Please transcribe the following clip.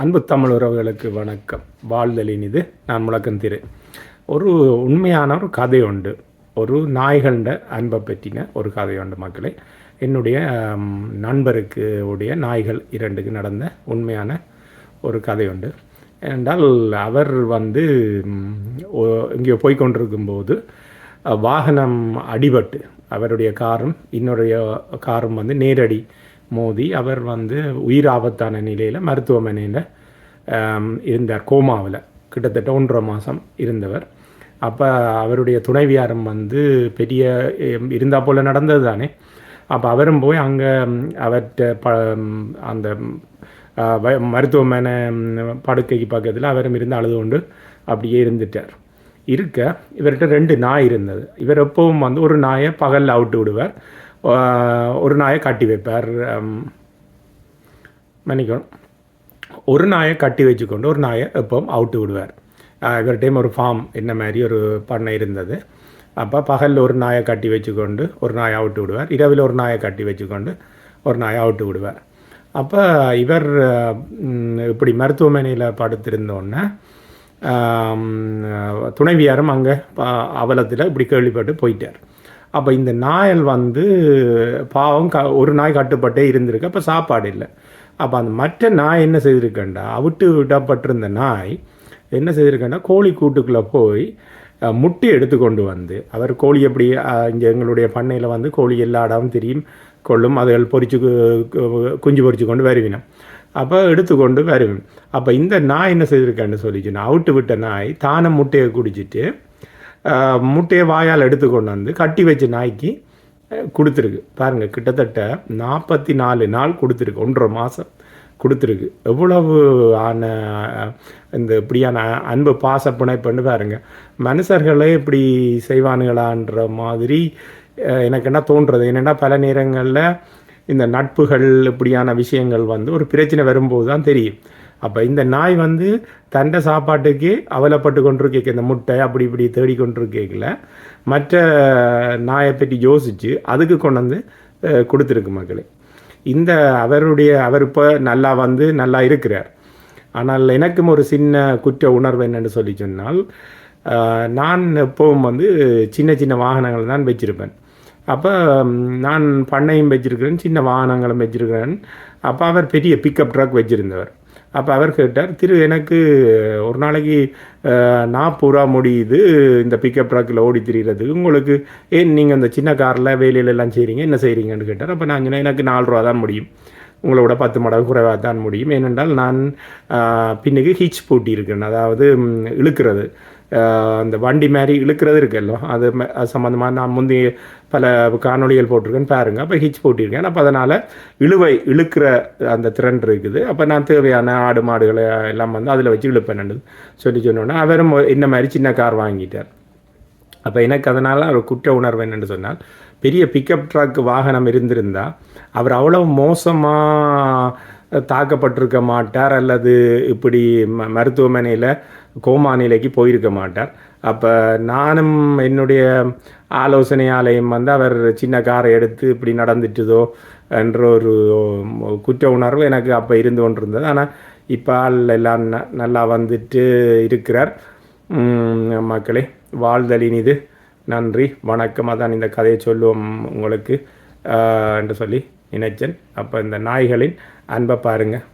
அன்பு தமிழ் உறவுகளுக்கு வணக்கம். வாழ்தலின் இது நான் முழக்கம் திரு. ஒரு உண்மையான ஒரு கதை உண்டு. ஒரு நாய்கள்ட அன்பை பற்றின ஒரு கதை உண்டு மக்களே. என்னுடைய நண்பருக்கு உடைய நாய்கள் இரண்டுக்கு நடந்த உண்மையான ஒரு கதை உண்டு. என்றால் அவர் வந்து இங்கே போய்கொண்டிருக்கும்போது வாகனம் அடிபட்டு அவருடைய காரும் இன்னொரு காரும் வந்து நேரடி மோதி அவர் வந்து உயிர் ஆபத்தான நிலையில் மருத்துவமனையில் இருந்தார். கோமாவில். கிட்டத்தட்ட ஒன்றரை மாதம் இருந்தவர். அப்போ அவருடைய துணைவியாரம் வந்து பெரிய இருந்தால் போல் நடந்தது தானே. அப்போ அவரும் போய் அங்கே அவர்கிட்ட ப அந்த வ- மருத்துவமனை படுக்கைக்கு பக்கத்தில் அவரும் இருந்து அழுது கொண்டு அப்படியே இருந்துட்டார். இருக்க இவர்கிட்ட ரெண்டு நாய் இருந்தது. இவர் எப்பவும் வந்து ஒரு நாயை பகலில் அவுட்டு விடுவார். ஒரு நாயை கட்டி வைப்பார். மன்னிக்கணும். ஒரு நாயை கட்டி வச்சுக்கொண்டு ஒரு நாயை எப்பவும் அவுட்டு விடுவார். இவர்கிட்டையும் ஒரு ஃபார்ம் என்ன மாதிரி ஒரு பண்ணை இருந்தது. அப்போ பகலில் ஒரு நாயை கட்டி வச்சுக்கொண்டு ஒரு நாயை அவுட்டு விடுவார். இரவில் ஒரு நாயை கட்டி வச்சுக்கொண்டு ஒரு நாயை அவுட்டு விடுவார். அப்போ இவர் இப்படி மருத்துவமனையில் படுத்திருந்தோன்னே துணைவியாரும் அங்கே அவலத்தில் இப்படி கேள்விப்பட்டு போயிட்டார். அப்போ இந்த நாயல் வந்து பாவம் க ஒரு நாய் கட்டுப்பட்டே இருந்திருக்கு அப்போ சாப்பாடு இல்லை. அப்போ அந்த மற்ற நாய் என்ன செய்திருக்கேன்டா? அவிட்டு விடப்பட்டிருந்த நாய் என்ன செய்திருக்கண்டா கோழி கூட்டுக்குள்ளே போய் முட்டை எடுத்து கொண்டு வந்து அவர் கோழி எப்படி இங்கே எங்களுடைய பண்ணையில் வந்து கோழி எல்லா இடமும் தெரியும் கொள்ளும் அதுகள் பொறிச்சு குஞ்சு பொறிச்சு கொண்டு வருவினம். அப்போ எடுத்துக்கொண்டு வருவேன் அப்போ இந்த நாய் என்ன செய்திருக்கேன்னு சொல்லிச்சுன்னா அவுட்டு விட்ட நாய் தானே முட்டையை குடிச்சிட்டு முட்டையை வாயால் எடுத்து கொண்டு வந்து கட்டி வச்ச நாய்க்கு கொடுத்துருக்கு. பாருங்கள் கிட்டத்தட்ட நாற்பத்தி நாலு நாள் கொடுத்துருக்கு. ஒன்றரை மாதம் கொடுத்துருக்கு. எவ்வளவு ஆன இந்த இப்படியான அன்பு பாச பிணைப்புன்னு பாருங்க. மனுஷர்களே இப்படி செய்வானுங்களான்ற மாதிரி எனக்கு என்ன தோன்றுறது என்னென்னா பல நேரங்களில் இந்த நட்புகள் இப்படியான விஷயங்கள் வந்து ஒரு பிரச்சனை வரும்போது தான் தெரியும். அப்போ இந்த நாய் வந்து தண்டை சாப்பாட்டுக்கு அவலப்பட்டு கொண்டிருக்க இந்த முட்டை அப்படி இப்படி தேடி கொண்டிருக்கேக்கில். மற்ற நாயை பற்றி யோசித்து அதுக்கு கொண்டு வந்து கொடுத்துருக்கு மக்களே. இந்த அவருடைய அவர் இப்போ நல்லா வந்து நல்லா இருக்கிறார். ஆனால் எனக்கும் ஒரு சின்ன குற்ற உணர்வு என்னென்னு சொல்லி சொன்னால் நான் எப்பவும் வந்து சின்ன சின்ன வாகனங்கள் தான் வச்சுருப்பேன். அப்போ நான் பண்ணையும் வச்சுருக்கிறேன் சின்ன வாகனங்களும் வச்சுருக்கிறேன். அப்போ அவர் பெரிய பிக்கப் ட்ரக் வச்சுருந்தவர். அப்போ அவர் கேட்டார் திரு எனக்கு ஒரு நாளைக்கு நாற்பது ரூபா முடியுது இந்த பிக்கப் ட்ரக்கில் ஓடி திரிகிறதுக்கு உங்களுக்கு ஏன் நீங்கள் இந்த சின்ன காரில் வேலையில எல்லாம் செய்கிறீங்க என்ன செய்கிறீங்கன்னு கேட்டார். அப்போ நான் சொன்னேன் எனக்கு நாலு ரூபா தான் முடியும். உங்களோட பத்து மடங்கு குறைவாக தான் முடியும். ஏனென்றால் நான் பின்னுக்கு ஹிச் பூட்டி இருக்கேன். அதாவது இழுக்கிறது. அந்த வண்டி மாதிரி இழுக்கிறது இருக்குல்ல. அது சம்மந்தமாக நான் முந்தி பல காணொளிகள் போட்டிருக்கேன் பாருங்கள் அப்போ ஹிச் போட்டியிருக்கேன் அப்போ அதனால் இழுவை இழுக்கிற அந்த திறன் இருக்குது. அப்போ நான் தேவையான ஆடு மாடுகளை எல்லாம் வந்து அதில் வச்சு இழுப்பேன். சொல்லி சொன்னோன்னே அவரும் இந்த மாதிரி சின்ன கார் வாங்கிட்டார். அப்போ எனக்கு அதனால் ஒரு குற்ற உணர்வு என்னென்று சொன்னால் பெரிய பிக்கப் ட்ரக் வாகனம் இருந்திருந்தால் அவர் அவ்வளவு மோசமாக தாக்கப்பட்டிருக்க மாட்டார் அல்லது இப்படி ம மருத்துவமனையில் கோமா நிலைக்கு போயிருக்க மாட்டார். அப்போ நானும் என்னுடைய ஆலோசனையாலையும் வந்து அவர் சின்ன காரை எடுத்து இப்படி நடந்துட்டுதோ என்ற ஒரு குற்ற உணர்வு எனக்கு அப்போ இருந்து கொண்டிருந்தது. ஆனால் இப்போ ஆள் எல்லாம் ந- நல்லா வந்துட்டு இருக்கிறார். மக்களே வாழ்தலின் இது. நன்றி வணக்கம். அதான் இந்த கதையை சொல்லுவோம் உங்களுக்கு என்று சொல்லி இணைச்சன் அப்போ இந்த நாய்களின் அன்பை பாருங்கள்